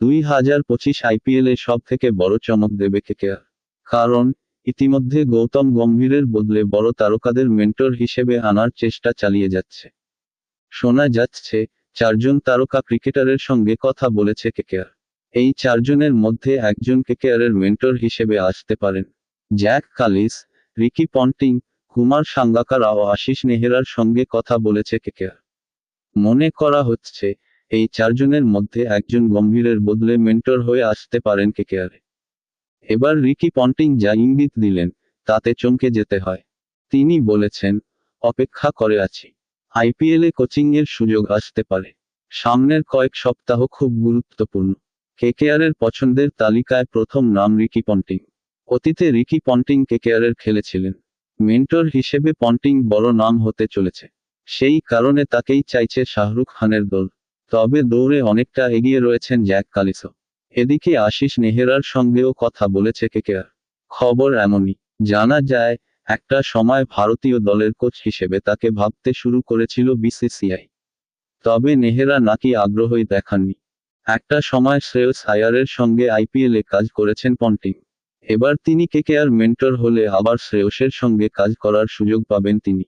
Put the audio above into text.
দুই হাজার পঁচিশ আইপিএলে সব থেকে বড় চমক দেবে কেকেআর কারণ, ইতিমধ্যে গৌতম গম্ভীরের বদলে বড় তারকাদের মেন্টর হিসেবে আনার চেষ্টা চালিয়ে যাচ্ছে। শোনা যাচ্ছে, চারজন তারকা ক্রিকেটারের সঙ্গে কথা বলেছে কেকেআর এই চারজনের মধ্যে একজন কেকেআরের মেন্টর হিসেবে আসতে পারেন। Jacques Kallis, Ricky Ponting, Kumar Sangakkara ও আশিস নেহেরার সঙ্গে কথা বলেছে কেকেআর মনে করা হচ্ছে এই চারজনের মধ্যে একজন গম্ভীরের বদলে মেন্টর হয়ে আসতে পারেন কেকেআরে এবার রিকি পন্টিং যা ইঙ্গিত দিলেন, তাতে চমকে যেতে হয়। তিনি বলেছেন, অপেক্ষা করে আছি। আইপিএলে কোচিংয়ের সুযোগ আসতে পারে। সামনের কয়েক সপ্তাহ খুব গুরুত্বপূর্ণ। কেকেআরের পছন্দের তালিকায় প্রথম নাম রিকি পন্টিং। অতীতে রিকি পন্টিং কেকেআরের খেলেছিলেন। মেন্টর হিসেবে পন্টিং বড় নাম হতে চলেছে। সেই কারণে তাকেই চাইছে শাহরুখ খানের দল। তবে দৌড়ে অনেকটা এগিয়ে রয়েছেন জ্যাক কালিসো। এদিকে আশিস নেহেরার সঙ্গেও কথা বলেছে কেকেআর। খবর এমনই, জানা যায়, একটা সময় ভারতীয় দলের কোচ হিসেবে তাকে ভাবতে শুরু করেছিল বিসিসিআই। তবে নেহেরা নাকি আগ্রহই দেখাননি। একটা সময় শ্রেয়স আয়ারের সঙ্গে আইপিএলে কাজ করেছেন পন্টিং। এবার তিনি কেকেআর মেন্টর হলে আবার শ্রেয়সের সঙ্গে কাজ করার সুযোগ পাবেন তিনি।